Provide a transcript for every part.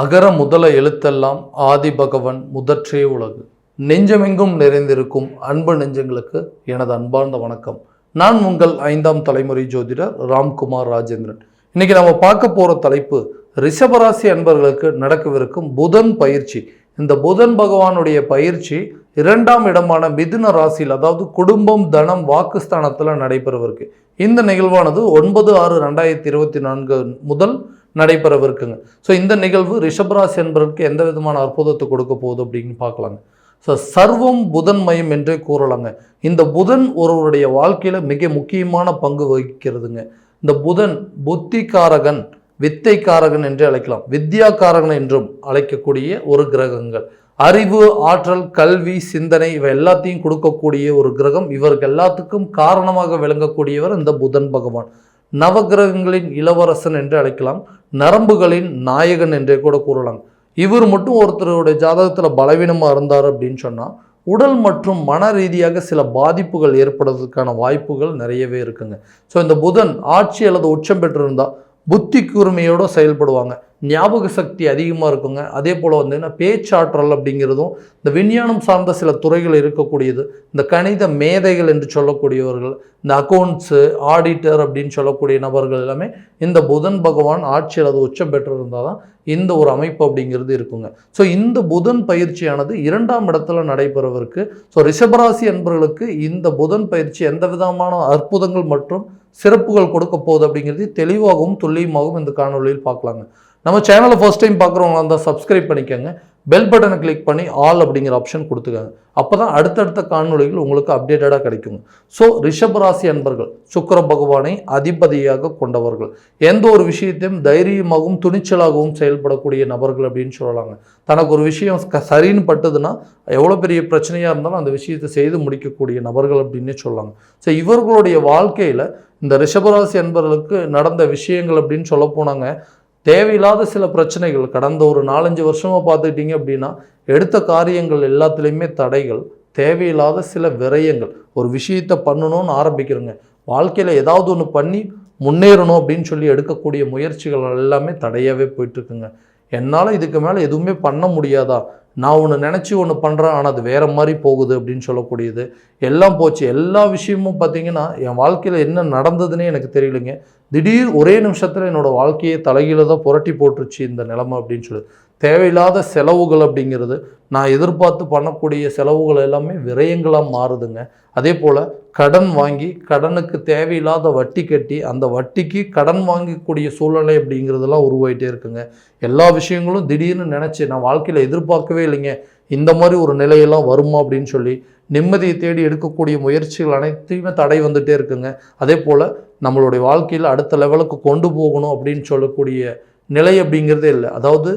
அகர முதல எழுத்தெல்லாம் ஆதி பகவன் முதற்றே உலகு. நெஞ்சமெங்கும் நிறைந்திருக்கும் அன்பு நெஞ்சங்களுக்கு எனது அன்பார்ந்த வணக்கம். நான் உங்கள் ஐந்தாம் தலைமுறை ஜோதிடர் ராம்குமார் ராஜேந்திரன். இன்னைக்கு நம்ம பார்க்க போகிற தலைப்பு ரிஷபராசி அன்பர்களுக்கு நடக்கவிருக்கும் புதன் பயிற்சி. இந்த புதன் பகவானுடைய பயிற்சி இரண்டாம் இடமான மிதுன ராசியில் அதாவது குடும்பம் தனம் வாக்குஸ்தானத்தில் நடைபெறவிருக்கு. இந்த நிகழ்வானது ஒன்பது ஆறு ரெண்டாயிரத்தி இருபத்தி நான்கு முதல் நடைபெறவிருக்குங்க. ஸோ இந்த நிகழ்வு ரிஷபராசி என்பதற்கு எந்த விதமான அற்புதத்தை கொடுக்க போகுது அப்படின்னு பார்க்கலாங்க. ஸோ சர்வம் புதன் மயம் என்றே கூறலாங்க. இந்த புதன் ஒருவருடைய வாழ்க்கையில் மிக முக்கியமான பங்கு வகிக்கிறதுங்க. இந்த புதன் புத்திகாரகன் வித்தைக்காரகன் என்று அழைக்கலாம். வித்யாக்காரகன் என்றும் அழைக்கக்கூடிய ஒரு கிரகங்கள். அறிவு ஆற்றல் கல்வி சிந்தனை இவை எல்லாத்தையும் கொடுக்கக்கூடிய ஒரு கிரகம். இவருக்கு எல்லாத்துக்கும் காரணமாக விளங்கக்கூடியவர் இந்த புதன் பகவான். நவகிரகங்களின் இளவரசன் என்று அழைக்கலாம் நரம்புகளின் நாயகன் என்றே கூட கூறலாம். இவர் மட்டும் ஒருத்தருடைய ஜாதகத்தில் பலவீனமாக இருந்தார் அப்படின்னு சொன்னால் உடல் மற்றும் மன ரீதியாக சில பாதிப்புகள் ஏற்படுறதுக்கான வாய்ப்புகள் நிறையவே இருக்குங்க. ஸோ இந்த புதன் ஆட்சி அல்லது உச்சம் பெற்றிருந்தால் புத்தி கூர்மையோடு செயல்படுவாங்க. ஞாபக சக்தி அதிகமாக இருக்குங்க. அதே போல் வந்து பேச்சாற்றல் அப்படிங்கிறதும் இந்த விஞ்ஞானம் சார்ந்த சில துறைகள் இருக்கக்கூடியது. இந்த கணித மேதைகள் என்று சொல்லக்கூடியவர்கள் இந்த அக்கௌண்ட்ஸு ஆடிட்டர் அப்படின்னு சொல்லக்கூடிய நபர்கள் எல்லாமே இந்த புதன் பகவான் ஆட்சியில் அது உச்சம் பெற்றிருந்தால் தான் இந்த ஒரு அமைப்பு அப்படிங்கிறது இருக்குங்க. ஸோ இந்த புதன் பயிற்சியானது இரண்டாம் இடத்துல நடைபெறவிருக்கு. ஸோ ரிஷபராசி என்பவர்களுக்கு இந்த புதன் பயிற்சி எந்த விதமான அற்புதங்கள் மற்றும் சிறப்புகள் கொடுக்க போகுது அப்படிங்கிறது தெளிவாகவும் துல்லியமாகவும் இந்த காணொலியில் பார்க்கலாங்க. நம்ம சேனலை ஃபர்ஸ்ட் டைம் பார்க்குறவங்களா இருந்தால் சப்ஸ்கிரைப் பண்ணிக்கோங்க. பெல் பட்டனை கிளிக் பண்ணி ஆல் அப்படிங்கிற ஆப்ஷன் கொடுத்துக்கோங்க. அப்போ தான் அடுத்தடுத்த காணொலிகள் உங்களுக்கு அப்டேட்டடாக கிடைக்குங்க. ஸோ ரிஷபராசி அன்பர்கள் சுக்கர பகவானை அதிபதியாக கொண்டவர்கள். எந்த ஒரு விஷயத்தையும் தைரியமாகவும் துணிச்சலாகவும் செயல்படக்கூடிய நபர்கள் அப்படின்னு சொல்லலாங்க. தனக்கு ஒரு விஷயம் க- சரின்னு பட்டதுன்னா எவ்வளோ பெரிய பிரச்சனையாக இருந்தாலும் அந்த விஷயத்தை செய்து முடிக்கக்கூடிய நபர்கள் அப்படின்னே சொல்லலாங்க. ஸோ இவர்களுடைய வாழ்க்கையில் இந்த ரிஷபராசி அன்பர்களுக்கு நடந்த விஷயங்கள் அப்படின்னு சொல்ல போனாங்க. தேவையில்லாத சில பிரச்சனைகள். கடந்த ஒரு நாலஞ்சு வருஷமாக பார்த்துக்கிட்டிங்க அப்படின்னா எடுத்த காரியங்கள் எல்லாத்துலேயுமே தடைகள் தேவையில்லாத சில விரயங்கள். ஒரு விஷயத்தை பண்ணணும்னு ஆரம்பிக்கிறோங்க வாழ்க்கையில் ஏதாவது ஒன்று பண்ணி முன்னேறணும் அப்படின்னு சொல்லி எடுக்கக்கூடிய முயற்சிகள் எல்லாமே தடையாகவே போயிட்டுருக்குங்க என்னால் இதுக்கு மேலே எதுவுமே பண்ண முடியாதா? நான் ஒன்று நினச்சி ஒன்று பண்ணுறேன் ஆனால் அது வேறு மாதிரி போகுது அப்படின்னு சொல்லக்கூடியது. எல்லாம் போச்சு. எல்லா விஷயமும் பார்த்திங்கன்னா என் வாழ்க்கையில் என்ன நடந்ததுன்னே எனக்கு தெரியலைங்க. திடீர் ஒரே நிமிஷத்தில் என்னோட வாழ்க்கையை தலைகீழ தான் புரட்டி போட்டுருச்சு இந்த நிலமை அப்படின்னு சொல்லி. தேவையில்லாத செலவுகள் அப்படிங்கிறது நான் எதிர்பார்த்து பண்ணக்கூடிய செலவுகள் எல்லாமே விரயங்களாக மாறுதுங்க. அதே போல் கடன் வாங்கி கடனுக்கு தேவையில்லாத வட்டி கட்டி அந்த வட்டிக்கு கடன் வாங்கக்கூடிய சூழ்நிலை அப்படிங்கிறதெல்லாம் உருவாயிட்டே இருக்குங்க. எல்லா விஷயங்களும் திடீர்னு நினச்சி நான் வாழ்க்கையில் எதிர்பார்க்கவே இல்லைங்க. இந்த மாதிரி ஒரு நிலையெல்லாம் வருமா அப்படின்னு சொல்லி நிம்மதியை தேடி எடுக்கக்கூடிய முயற்சிகள் அனைத்தையுமே தடை வந்துகிட்டே இருக்குங்க. அதே போல் நம்மளுடைய வாழ்க்கையில் அடுத்த லெவலுக்கு கொண்டு போகணும் அப்படின்னு சொல்லக்கூடிய நிலை அப்படிங்கிறதே இல்லை. அதாவது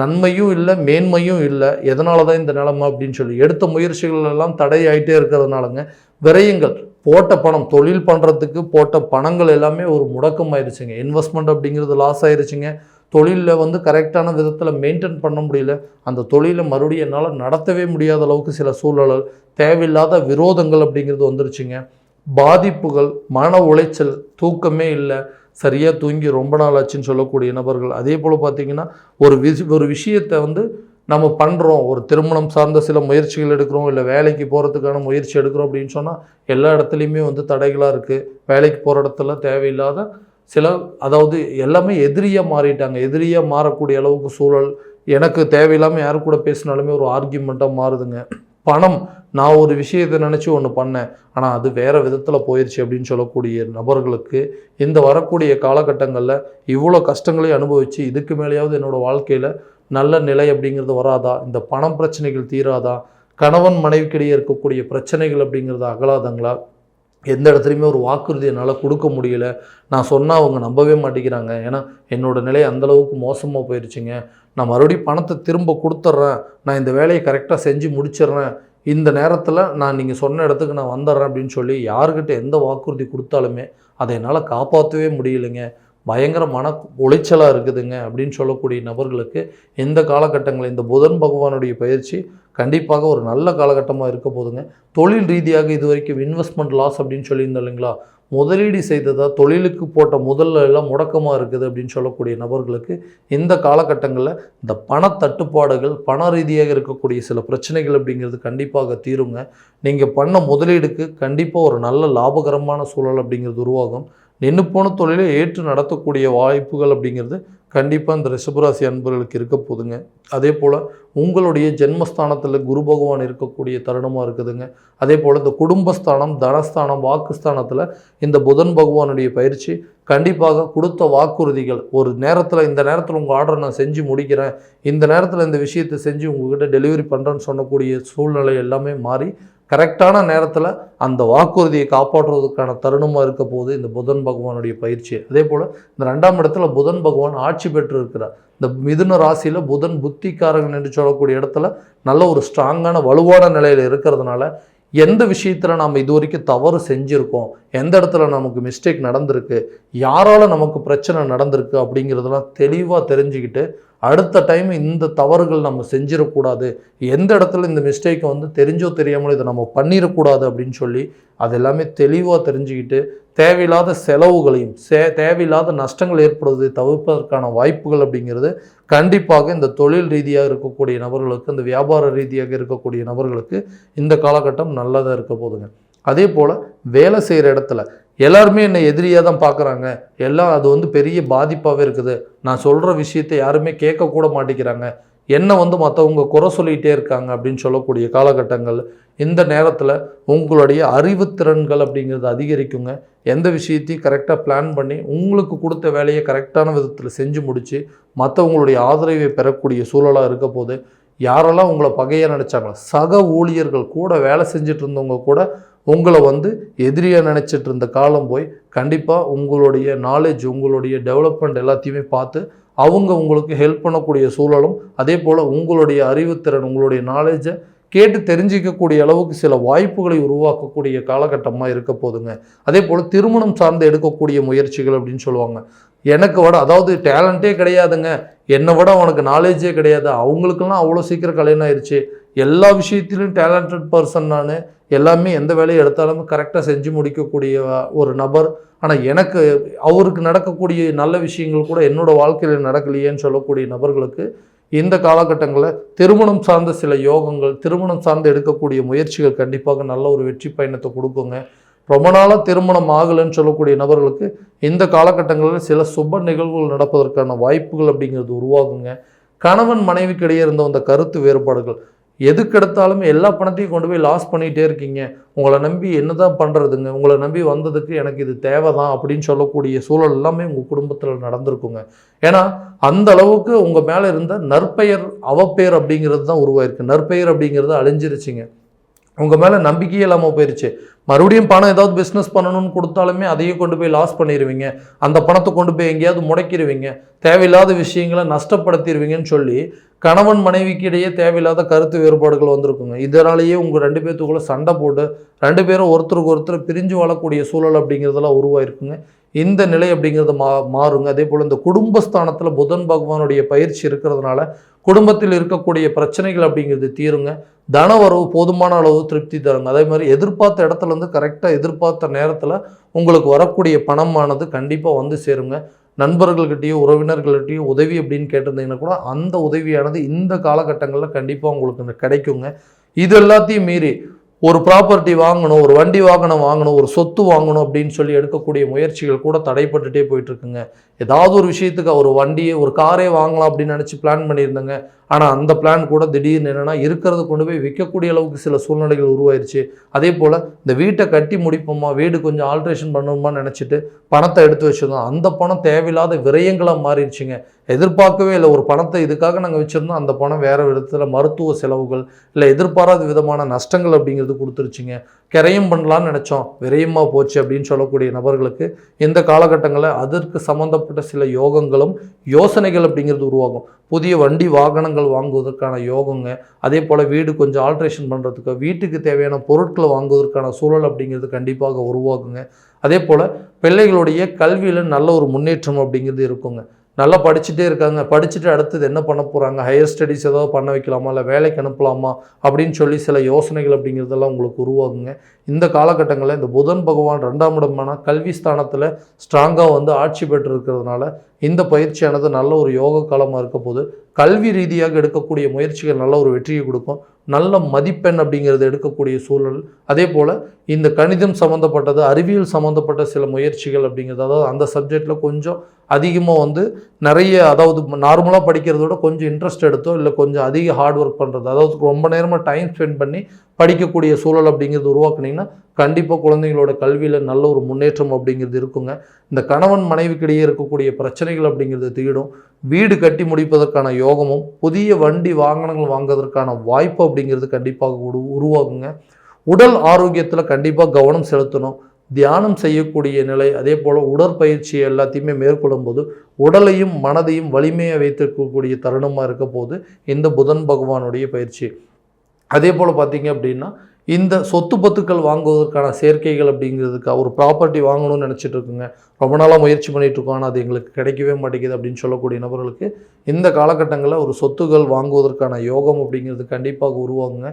நன்மையும் இல்லை மேன்மையும் இல்லை. எதனால தான் இந்த நிலைமை அப்படின்னு சொல்லி. எடுத்த முயற்சிகள் எல்லாம் தடையாயிட்டே இருக்கிறதுனாலங்க விரயங்கள் போட்ட பணம் தொழில் பண்ணுறதுக்கு போட்ட பணங்கள் எல்லாமே ஒரு முடக்கம் ஆயிடுச்சுங்க இன்வெஸ்ட்மெண்ட் அப்படிங்கிறது லாஸ் ஆயிடுச்சுங்க தொழிலில் வந்து கரெக்டான விதத்தில் மெயின்டைன் பண்ண முடியல. அந்த தொழிலை மறுபடியும் என்னால் நடத்தவே முடியாத அளவுக்கு சில சூழல் தேவையில்லாத விரோதங்கள் அப்படிங்கிறது வந்துருச்சுங்க. பாதிப்புகள் மன உளைச்சல் தூக்கமே இல்லை. சரியாக தூங்கி ரொம்ப நாள் ஆச்சுன்னு சொல்லக்கூடிய நபர்கள். அதே போல் பார்த்தீங்கன்னா ஒரு விஷ ஒரு விஷயத்தை வந்து நம்ம பண்ணுறோம் ஒரு திருமணம் சார்ந்த சில முயற்சிகள் எடுக்கிறோம். இல்லை வேலைக்கு போகிறதுக்கான முயற்சி எடுக்கிறோம் அப்படின்னு சொன்னால் எல்லா இடத்துலையுமே வந்து தடைகளாக இருக்குது வேலைக்கு போகிற இடத்துல தேவையில்லாத சில அதாவது எல்லாமே எதிரியாக மாறிட்டாங்க. எதிரியாக மாறக்கூடிய அளவுக்கு சூழல். எனக்கு தேவையில்லாமல் யார் கூட பேசினாலுமே ஒரு ஆர்கியூமெண்ட்டாக மாறுதுங்க. பணம். நான் ஒரு விஷயத்தை நினச்சி ஒன்று பண்ணேன். ஆனால் அது வேறு விதத்தில் போயிடுச்சு அப்படின்னு சொல்லக்கூடிய நபர்களுக்கு இந்த வரக்கூடிய காலகட்டங்களில் இவ்வளோ கஷ்டங்களையும் அனுபவித்து இதுக்கு மேலேயாவது என்னோடய வாழ்க்கையில் நல்ல நிலை அப்படிங்கிறது வராதா? இந்த பணம் பிரச்சனைகள் தீராதா? கணவன் மனைவிக்கிடையே இருக்கக்கூடிய பிரச்சனைகள் அப்படிங்கிறது அகலாதங்களா? எந்த இடத்துலையுமே ஒரு வாக்குறுதி என்னால் கொடுக்க முடியல. நான் சொன்னால் அவங்க நம்பவே மாட்டேங்கிறாங்க. ஏன்னா என்னோட நிலை அந்தளவுக்கு மோசமாக போயிடுச்சுங்க நான் மறுபடியும் பணத்தை திரும்ப கொடுத்துட்றேன். நான் இந்த வேலையை கரெக்டாக செஞ்சு முடிச்சிடுறேன். இந்த நேரத்தில் நான் நீங்கள் சொன்ன இடத்துக்கு நான் வந்துடுறேன் அப்படின்னு சொல்லி யாருக்கிட்ட எந்த வாக்குறுதி கொடுத்தாலுமே அதை என்னால் காப்பாற்றவே முடியலைங்க. பயங்கர மன உளைச்சலாக இருக்குதுங்க அப்படின்னு சொல்லக்கூடிய நபர்களுக்கு இந்த காலகட்டங்களில் இந்த புதன் பகவானுடைய பயிற்சி கண்டிப்பாக ஒரு நல்ல காலகட்டமாக இருக்க போதுங்க. தொழில் ரீதியாக இது வரைக்கும் இன்வெஸ்ட்மெண்ட் லாஸ் அப்படின்னு சொல்லியிருந்தோம் இல்லைங்களா? முதலீடு செய்ததாக தொழிலுக்கு போட்ட முதல்ல எல்லாம் முடக்கமாக இருக்குது அப்படின்னு சொல்லக்கூடிய நபர்களுக்கு இந்த காலகட்டங்களில் இந்த பண தட்டுப்பாடுகள் பண ரீதியாக இருக்கக்கூடிய சில பிரச்சனைகள் அப்படிங்கிறது கண்டிப்பாக தீருங்க. நீங்கள் பண்ண முதலீடுக்கு கண்டிப்பாக ஒரு நல்ல லாபகரமான சூழல் அப்படிங்கிறது உருவாகும். நின்று போன தொழிலை ஏற்று நடத்தக்கூடிய வாய்ப்புகள் அப்படிங்கிறது கண்டிப்பாக இந்த ரிஷபராசி அன்பர்களுக்கு இருக்க போதுங்க. அதே போல் உங்களுடைய ஜென்மஸ்தானத்தில் குரு பகவான் இருக்கக்கூடிய தருணமாக இருக்குதுங்க. அதே போல் இந்த குடும்பஸ்தானம் தனஸ்தானம் வாக்குஸ்தானத்தில் இந்த புதன் பகவானுடைய பயிற்சி கண்டிப்பாக கொடுத்த வாக்குறுதிகள். ஒரு நேரத்தில் இந்த நேரத்தில் உங்கள் ஆர்டரை நான் செஞ்சு முடிக்கிறேன். இந்த நேரத்தில் இந்த விஷயத்தை செஞ்சு உங்ககிட்ட டெலிவரி பண்ணுறேன்னு சொன்னக்கூடிய சூழ்நிலை எல்லாமே மாறி கரெக்டான நேரத்தில் அந்த வாக்குறுதியை காப்பாற்றுவதற்கான தருணமாக இருக்க போது இந்த புதன் பகவானுடைய பயிற்சி. அதே போல் இந்த ரெண்டாம் இடத்துல புதன் பகவான் ஆட்சி பெற்று இருக்கிறார் இந்த மிதுன ராசியில் புதன் புத்திக்காரன் என்று சொல்லக்கூடிய இடத்துல நல்ல ஒரு ஸ்ட்ராங்கான வலுவான நிலையில் இருக்கிறதுனால எந்த விஷயத்தில் நாம் இது வரைக்கும் தவறு செஞ்சுருக்கோம்? எந்த இடத்துல நமக்கு மிஸ்டேக் நடந்திருக்கு யாரால் நமக்கு பிரச்சனை நடந்திருக்கு அப்படிங்கிறதெல்லாம் தெளிவாக தெரிஞ்சுக்கிட்டு அடுத்த டைம் இந்த தவறுகள் நம்ம செஞ்சிடக்கூடாது. எந்த இடத்துல இந்த மிஸ்டேக்கை வந்து தெரிஞ்சோ தெரியாமலோ இதை நம்ம பண்ணிடக்கூடாது அப்படின்னு சொல்லி அது எல்லாமே தெளிவாக தெரிஞ்சுக்கிட்டு தேவையில்லாத செலவுகளையும் சே தேவையில்லாத நஷ்டங்கள் ஏற்படுவதை தவிர்ப்பதற்கான வாய்ப்புகள் அப்படிங்கிறது கண்டிப்பாக இந்த தொழில் ரீதியாக இருக்கக்கூடிய நபர்களுக்கு இந்த வியாபார ரீதியாக இருக்கக்கூடிய நபர்களுக்கு இந்த காலகட்டம் நல்லதாக இருக்க போதுங்க அதே போல் வேலை செய்கிற இடத்துல எல்லாருமே என்னை எதிரியாக தான் பார்க்குறாங்க எல்லாம் அது வந்து பெரிய பாதிப்பாகவே இருக்குது. நான் சொல்கிற விஷயத்தை யாருமே கேட்கக்கூட மாட்டேங்கிறாங்க. என்ன வந்து மற்றவங்க குறை சொல்லிகிட்டே இருக்காங்க அப்படின்னு சொல்லக்கூடிய காலகட்டங்கள் இந்த நேரத்தில் உங்களுடைய அறிவுத்திறன்கள் அப்படிங்கிறது அதிகரிக்குங்க. எந்த விஷயத்தையும் கரெக்டாக பிளான் பண்ணி உங்களுக்கு கொடுத்த வேலையை கரெக்டான விதத்தில் செஞ்சு முடித்து மற்றவங்களுடைய ஆதரவை பெறக்கூடிய சூழலாக இருக்க போது யாரெல்லாம் உங்களை பகையாக நினச்சாங்களோ சக ஊழியர்கள் கூட வேலை செஞ்சுட்டு இருந்தவங்க கூட உங்களை வந்து எதிரியாக நினச்சிட்டு இருந்த காலம் போய் கண்டிப்பாக உங்களுடைய நாலேஜ் உங்களுடைய டெவலப்மெண்ட் எல்லாத்தையுமே பார்த்து அவங்க உங்களுக்கு ஹெல்ப் பண்ணக்கூடிய சூழலும் அதே போல் உங்களுடைய அறிவுத்திறன் உங்களுடைய நாலேஜை கேட்டு தெரிஞ்சிக்கக்கூடிய அளவுக்கு சில வாய்ப்புகளை உருவாக்கக்கூடிய காலகட்டமாக இருக்க போதுங்க. அதே போல் திருமணம் சார்ந்து எடுக்கக்கூடிய முயற்சிகள் அப்படின்னு சொல்லுவாங்க. எனக்கு விட அதாவது டேலண்ட்டே கிடையாதுங்க. என்னை விட அவனுக்கு நாலேஜே கிடையாது. அவங்களுக்கெல்லாம் அவ்வளோ சீக்கிரம் கல்யாணம் ஆயிடுச்சு எல்லா விஷயத்திலும் டேலண்டட் பர்சன் நான் எல்லாமே எந்த வேலையை எடுத்தாலும் கரெக்டாக செஞ்சு முடிக்கக்கூடிய ஒரு நபர். ஆனால் எனக்கு அவருக்கு நடக்கக்கூடிய நல்ல விஷயங்கள் கூட என்னோடய வாழ்க்கையில் நடக்கலையேன்னு சொல்லக்கூடிய நபர்களுக்கு இந்த காலகட்டங்களில் திருமணம் சார்ந்த சில யோகங்கள் திருமணம் சார்ந்து எடுக்கக்கூடிய முயற்சிகள் கண்டிப்பாக நல்ல ஒரு வெற்றி பயணத்தை கொடுக்குங்க. ரொம்ப நாளாக திருமணம் ஆகலைன்னு சொல்லக்கூடிய நபர்களுக்கு இந்த காலகட்டங்களில் சில சுப நிகழ்வுகள் நடப்பதற்கான வாய்ப்புகள் அப்படிங்கிறது உருவாகுங்க. கணவன் மனைவிக்கிடையே இருந்த அந்த கருத்து வேறுபாடுகள் எதுக்கெடுத்தாலும் எல்லா பணத்தையும் கொண்டு போய் லாஸ் பண்ணிகிட்டே இருக்கீங்க. உங்களை நம்பி என்ன தான் பண்ணுறதுங்க உங்களை நம்பி வந்ததுக்கு எனக்கு இது தேவை தான் அப்படின்னு சொல்லக்கூடிய சூழல் எல்லாமே உங்கள் குடும்பத்தில் நடந்திருக்குங்க. ஏன்னா அந்த அளவுக்கு உங்கள் மேலே இருந்த நற்பெயர் அவப்பெயர் அப்படிங்கிறது தான் உருவாயிருக்கு. நற்பெயர் அப்படிங்கிறது அழிஞ்சிருச்சுங்க. உங்கள் மேலே நம்பிக்கையே இல்லாமல் போயிடுச்சு மறுபடியும் பணம் ஏதாவது பிஸ்னஸ் பண்ணணும்னு கொடுத்தாலுமே அதையும் கொண்டு போய் லாஸ் பண்ணிடுவீங்க அந்த பணத்தை கொண்டு போய் எங்கேயாவது முடக்கிடுவீங்க தேவையில்லாத விஷயங்களை நஷ்டப்படுத்திடுவீங்கன்னு சொல்லி கணவன் மனைவிக்கு இடையே தேவையில்லாத கருத்து வேறுபாடுகள் வந்திருக்குங்க. இதனாலேயே உங்கள் ரெண்டு பேர்த்துக்குள்ளே சண்டை போட்டு ரெண்டு பேரும் ஒருத்தருக்கு ஒருத்தர் பிரிஞ்சு வாழக்கூடிய சூழல் அப்படிங்கிறதெல்லாம் உருவாயிருக்குங்க. இந்த நிலை அப்படிங்கிறது மா மாறுங்க. அதே போல் இந்த குடும்பஸ்தானத்தில் புதன் பகவானுடைய பயிற்சி இருக்கிறதுனால குடும்பத்தில் இருக்கக்கூடிய பிரச்சனைகள் அப்படிங்கிறது தீருங்க. தன வரவு போதுமான அளவு திருப்தி தருங்க. அதே மாதிரி எதிர்பார்த்த இடத்துலேருந்து கரெக்டாக எதிர்பார்த்த நேரத்தில் உங்களுக்கு வரக்கூடிய பணமானது கண்டிப்பாக வந்து சேருங்க. நண்பர்கள்கிட்டயோ உறவினர்கள்கிட்டயோ உதவி அப்படின்னு கேட்டிருந்தீங்கன்னா கூட அந்த உதவியானது இந்த காலகட்டங்களில் கண்டிப்பாக உங்களுக்கு கிடைக்குங்க. இது எல்லாத்தையும் மீறி ஒரு ப்ராப்பர்ட்டி வாங்கணும் ஒரு வண்டி வாகனம் வாங்கணும் ஒரு சொத்து வாங்கணும் அப்படின்னு சொல்லி எடுக்கக்கூடிய முயற்சிகள் கூட தடைப்பட்டுட்டே போயிட்டுருக்குங்க ஏதாவது ஒரு விஷயத்துக்கு ஒரு வண்டியை ஒரு காரே வாங்கலாம் அப்படின்னு நினச்சி பிளான் பண்ணியிருந்தேங்க. ஆனால் அந்த பிளான் கூட திடீர்னு என்னென்னா இருக்கிறத கொண்டு போய் விற்கக்கூடிய அளவுக்கு சில சூழ்நிலைகள் உருவாயிருச்சு. அதே போல் இந்த வீட்டை கட்டி முடிப்போமா வீடு கொஞ்சம் ஆல்ட்ரேஷன் பண்ணணுமா நினச்சிட்டு பணத்தை எடுத்து வச்சுருந்தோம். அந்த பணம் தேவையில்லாத விரயங்களாக மாறிடுச்சுங்க. எதிர்பார்க்கவே இல்லை. ஒரு பணத்தை இதுக்காக நாங்கள் வச்சுருந்தோம். அந்த பணம் வேறு விதத்தில் மருத்துவ செலவுகள் இல்லை எதிர்பாராத விதமான நஷ்டங்கள் அப்படிங்கிறது கொடுத்துருச்சுங்க. கரையும் பண்ணலான்னு நினச்சோம். விரயமாக போச்சு அப்படின்னு சொல்லக்கூடிய நபர்களுக்கு இந்த காலகட்டங்களில் அதற்கு சம்மந்தப்பட்ட சில யோகங்களும் யோசனைகள் அப்படிங்கிறது உருவாகும். புதிய வண்டி வாகனங்கள் வாங்குவதற்கான யோகங்க அதே போல் வீடு கொஞ்சம் ஆல்ட்ரேஷன் பண்ணுறதுக்கு வீட்டுக்கு தேவையான பொருட்களை வாங்குவதற்கான சூழல் அப்படிங்கிறது கண்டிப்பாக உருவாகுங்க. அதே போல் பிள்ளைகளுடைய கல்வியில் நல்ல ஒரு முன்னேற்றம் அப்படிங்கிறது இருக்குங்க. நல்லா படிச்சுட்டே இருக்காங்க. படிச்சுட்டு அடுத்தது என்ன பண்ண போகிறாங்க ஹையர் ஸ்டடீஸ் ஏதாவது பண்ண வைக்கலாமா? இல்லை வேலைக்கு அனுப்பலாமா? அப்படின்னு சொல்லி சில யோசனைகள் அப்படிங்கிறதெல்லாம் உங்களுக்கு உருவாகுங்க. இந்த காலகட்டங்களில் இந்த புதன் பகவான் ரெண்டாம் இடமான கல்வி ஸ்தானத்தில் ஸ்ட்ராங்காக வந்து ஆட்சி பெற்று இருக்கிறதுனால இந்த பயிற்சியானது நல்ல ஒரு யோக காலமாக இருக்க போது கல்வி ரீதியாக எடுக்கக்கூடிய முயற்சிகள் நல்ல ஒரு வெற்றியை கொடுக்கும். நல்ல மதிப்பெண் அப்படிங்கிறது எடுக்கக்கூடிய சூழல். அதே போல் இந்த கணிதம் சம்மந்தப்பட்டது அறிவியல் சம்மந்தப்பட்ட சில முயற்சிகள் அப்படிங்கிறது அதாவது அந்த சப்ஜெக்டில் கொஞ்சம் அதிகமாக வந்து நிறைய அதாவது நார்மலாக படிக்கிறத விட கொஞ்சம் இன்ட்ரெஸ்ட் எடுத்தோ இல்லை கொஞ்சம் அதிக ஹார்ட் ஒர்க் பண்ணுறது அதாவது ரொம்ப நேரமாக டைம் ஸ்பெண்ட் பண்ணி படிக்கக்கூடிய சூழல் அப்படிங்கிறது உருவாக்குனீங்கன்னா கண்டிப்பாக குழந்தைங்களோட கல்வியில் நல்ல ஒரு முன்னேற்றம் அப்படிங்கிறது இருக்குங்க. இந்த கணவன் மனைவிக்கிடையே இருக்கக்கூடிய பிரச்சனைகள் அப்படிங்கிறது தீடும் வீடு கட்டி முடிப்பதற்கான யோகமும் புதிய வண்டி வாகனங்கள் வாங்குவதற்கான வாய்ப்பு அப்படிங்கிறது கண்டிப்பாக உரு உருவாகுங்க. உடல் ஆரோக்கியத்தில் கண்டிப்பாக கவனம் செலுத்தணும். தியானம் செய்யக்கூடிய நிலை அதே போல் உடற்பயிற்சி எல்லாத்தையுமே மேற்கொள்ளும் போது உடலையும் மனதையும் வலிமையாக வைத்திருக்கக்கூடிய தருணமாக இருக்க போது இந்த புதன் பகவானுடைய பயிற்சி. அதே போல் பார்த்தீங்க அப்படின்னா இந்த சொத்து பத்துக்கள் வாங்குவதற்கான சேர்க்கைகள் அப்படிங்கிறதுக்கு ஒரு ப்ராப்பர்ட்டி வாங்கணும்னு நினச்சிட்டு இருக்குங்க. ரொம்ப நாளாக முயற்சி பண்ணிகிட்ருக்கோம் ஆனால் அது எங்களுக்கு கிடைக்கவே மாட்டேங்குது அப்படின்னு சொல்லக்கூடிய நபர்களுக்கு இந்த காலகட்டங்களில் ஒரு சொத்துகள் வாங்குவதற்கான யோகம் அப்படிங்கிறது கண்டிப்பாக உருவாகுங்க.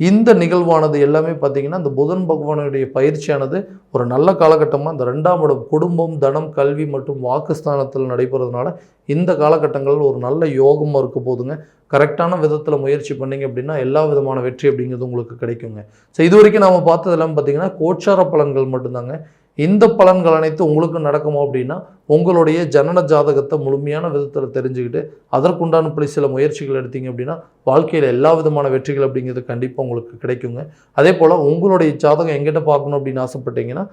இந்த நிகழ்வானது எல்லாமே பார்த்தீங்கன்னா இந்த புதன் பகவானுடைய பயிற்சியானது ஒரு நல்ல காலகட்டமாக இந்த ரெண்டாம் இடம் குடும்பம் தனம் கல்வி மற்றும் வாக்குஸ்தானத்தில் நடைபெறதுனால இந்த காலகட்டங்களில் ஒரு நல்ல யோகமாக இருக்க போதுங்க. கரெக்டான விதத்தில் முயற்சி பண்ணீங்க அப்படின்னா எல்லா விதமான வெற்றி அப்படிங்கிறது உங்களுக்கு கிடைக்குங்க. ஸோ இது வரைக்கும் நாம் பார்த்ததெல்லாம் பார்த்தீங்கன்னா கோச்சார பலன்கள் மட்டும்தாங்க. இந்த பலன்கள் அனைத்தும் உங்களுக்கு நடக்குமோ அப்படின்னா உங்களுடைய ஜனன ஜாதகத்தை முழுமையான விதத்தில் தெரிஞ்சுக்கிட்டு அதற்குண்டான அதற்குண்டானபடி சில முயற்சிகள் எடுத்தீங்க அப்படின்னா வாழ்க்கையில் எல்லா விதமான வெற்றிகள் அப்படிங்கிறது கண்டிப்பாக உங்களுக்கு கிடைக்குங்க. அதே போல் உங்களுடைய ஜாதகம் எங்கிட்ட பார்க்கணும் அப்படின்னு ஆசைப்பட்டீங்கன்னா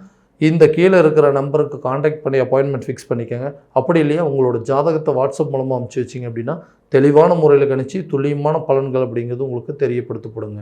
இந்த கீழே இருக்கிற நம்பருக்கு காண்டாக்ட் பண்ணி அப்பாயின்மெண்ட் ஃபிக்ஸ் பண்ணிக்கோங்க. அப்படி இல்லையா உங்களோட ஜாதகத்தை வாட்ஸ்அப் மூலமாக அனுப்பிச்சி வச்சிங்க அப்படின்னா தெளிவான முறையில் கணிச்சு துல்லியமான பலன்கள் அப்படிங்கிறது உங்களுக்கு தெரியப்படுத்தப்படுங்க.